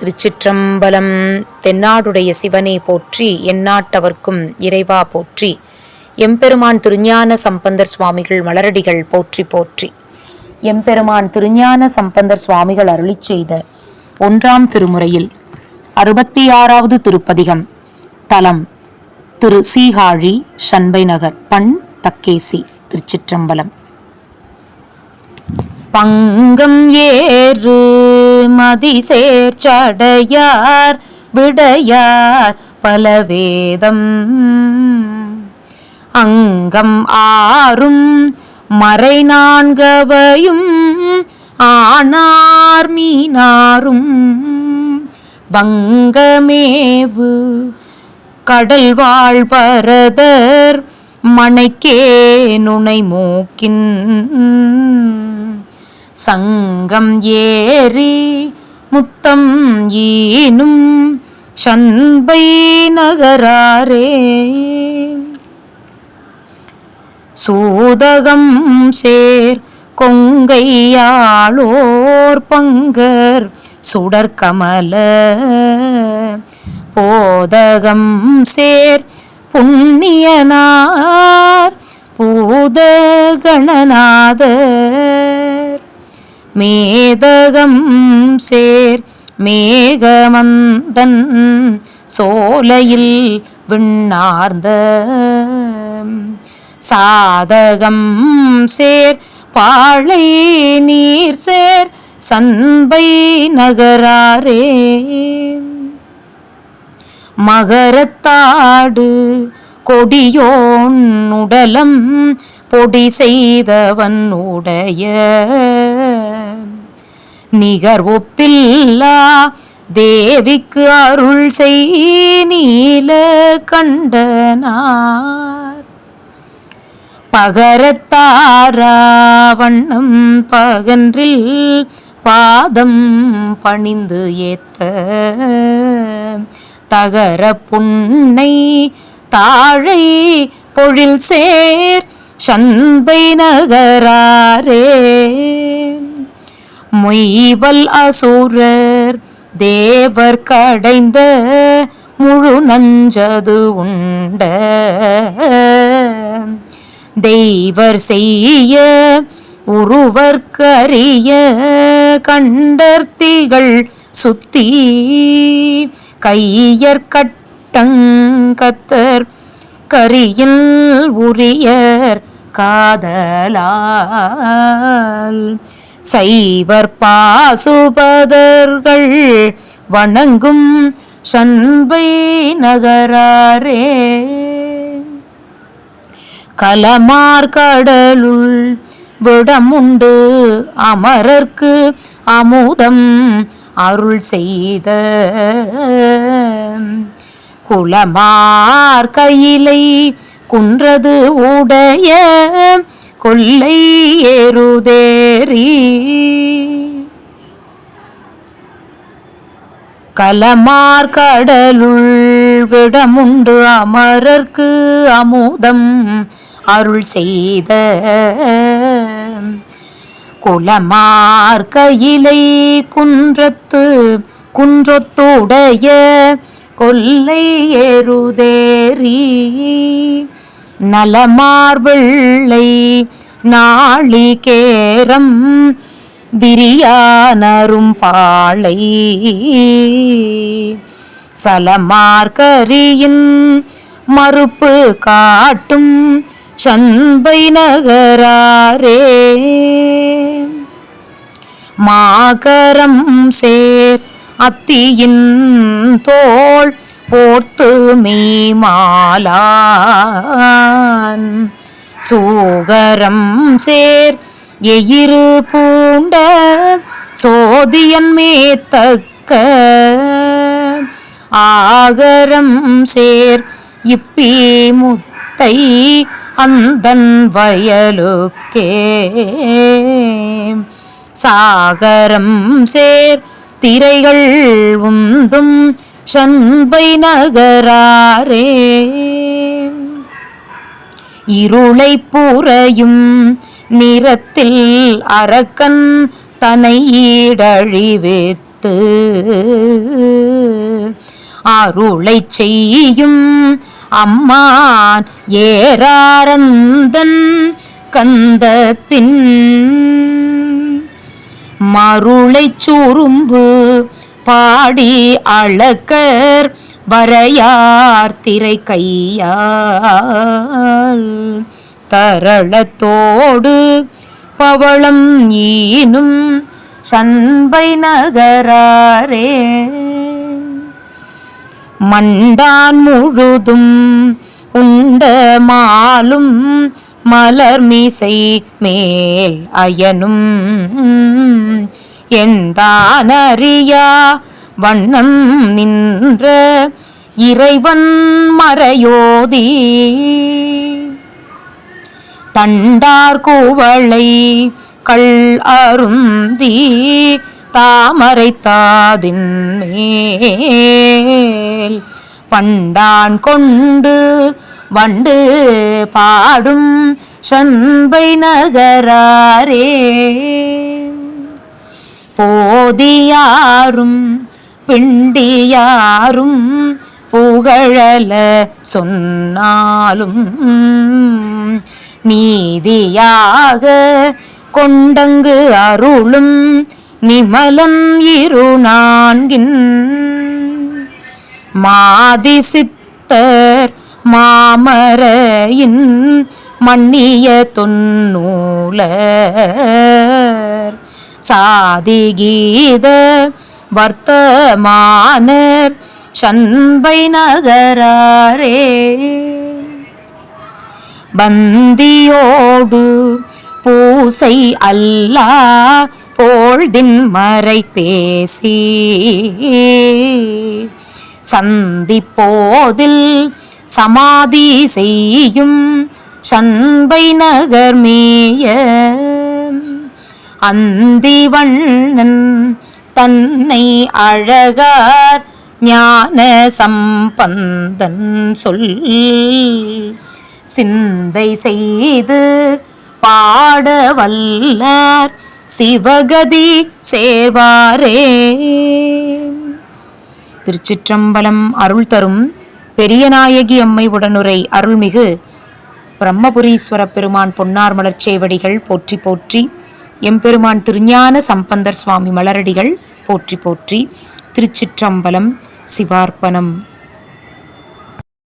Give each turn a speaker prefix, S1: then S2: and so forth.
S1: திருச்சிற்றம்பலம். தென்னாடுடைய சிவனை போற்றி எந்நாட்டவர்க்கும் இறைவா போற்றி. எம்பெருமான் திருஞான சம்பந்தர் சுவாமிகள் மலரடிகள் போற்றி போற்றி. எம்பெருமான் திருஞான சம்பந்தர் சுவாமிகள் அருளி செய்த ஒன்றாம் திருமுறையில் அறுபத்தி ஆறாவது திருப்பதிகம் தலம் திரு சீகாழி சண்பை நகர் பண் தக்கேசி திருச்சிற்றம்பலம். பங்கம் ஏறு மதிசேர் சேர்ச்சடையார் விடையார் பலவேதம் அங்கம் ஆறும் மறை நான்கவையும் ஆனார் மீனாரும். வங்கமேவு கடல் வாழ் மனைக்கே நுனை மூக்கின். சங்கம் ஏறி முத்தம் ஈனும் சண்பை நகராரே. சூதகம் சேர் கொங்கையாளோர் பங்கர் சுடற்கமல. போதகம் சேர் புண்ணியனார் பூதகணநாதர். மேதகம் சேர் மேகமந்தன் சோலையில் விண்ணார்ந்த சாதகம் சேர் பாழை நீர் சேர் சண்பை நகராரே. மகரத்தாடு கொடியோன் உடலம் பொடி செய்தவன் உடைய நிகர் ஒப்பில்லா. தேவிக்கு அருள் செய் நீல கண்டனார் பகரத்தாராவண்ணம் பகன்றில் பாதம் பணிந்து ஏத்த. தகர புன்னை தாழை பொழில் சேர். சண்பை நகராரே. மொய்வல் அசூரர் தேவர் கடைந்த முழு நஞ்சது உண்ட தெய்வர் செய்ய உருவர்க்கரிய கண்டர்த்திகள் சுத்தி கையர் கட்டங்கத்தர் கரியில் உரியர் காதலால். சைவர் பாசுபதர்கள் வணங்கும் சண்பை நகராரே. கலமார் கடலுள் விடமுண்டு அமரர்க்கு அமுதம் அருள் செய்த குலமார் கையிலை குன்றது உடைய கொல்லை ஏறுதேறி கலமார் கடலுள் விடமுண்டு அமரர்க்கு அமுதம் அருள் செய்த குலமார் கையிலை குன்றத்து குன்றத்துடைய கொல்லை ஏறுதேறி நலமார்வெள்ளை நாளிகேரம் விரியானரும் பாளை சலமார்கரியின் மறுப்பு காட்டும் சண்பை நகராரே. மாகரம் சேர் அத்தியின் தோள் போர்த்து மீமாலான் சூகரம் சேர் எயிரு பூண்ட சோதியன் மேத்தக்க. ஆகரம் சேர் இப்பி முத்தை அந்தன் வயலுக்கே. சாகரம் சேர் திரைகள் உந்தும் சண்பை நகராரே. இருளை பூரையும் நிறத்தில் அரக்கன் தனை ஈடழிவித்த. அருளை செய்யும் அம்மான் ஏறாரந்தன் கந்தத்தின். மருளைச் சுரும்பு பாடி அளக்கர் வரையார் திரை கையால் தரளத்தோடு பவளம் ஈனும் சண்பை நகராரே. மண்டான் முழுதும் உண்ட மாலும் மலர் மீசை மேல் அயனும். எந்தான் அறியா வண்ணம் நின்ற இறைவன் மறையோதி. தண்டார் கூவளை கள் அருந்தி தாமரைத்தாதின் மேல். பண்டான் கொண்டு வண்டு பாடும் சண்பை நகராரே. போதியாரும் பிண்டியாரும் புகழல சொன்னாலும் நீதியாக கொண்டங்கு அருளும் நிமலம் இரு நான்கின். மாதி சித்தர் மாமரையின் மன்னிய தொன்னூல சாதிகீத வர்த்தமானர் சண்பை நகராரே. பந்தியோடு பூசை அல்லா போழ்தின் மறை பேசி. சந்திப்போதில் சமாதி செய்யும் சண்பை நகர் மேய அந்திவண்ணன் தன்னை அழகார் ஞான சம்பந்தன் சொல். சிந்தை செய்து பாட வல்லார் சிவகதி சேர்வாரே. திருச்சிற்றம்பலம் அருள் தரும் பெரியநாயகி அம்மை உடனுரை அருள்மிகு பிரம்மபுரீஸ்வர பெருமான் பொன்னார் மலர்ச்சேவடிகள் போற்றி போற்றி எம்பெருமான் திருஞான சம்பந்தர் சுவாமி மலரடிகள் போற்றி போற்றி திருச்சிற்றம்பலம் சிவார்ப்பணம்.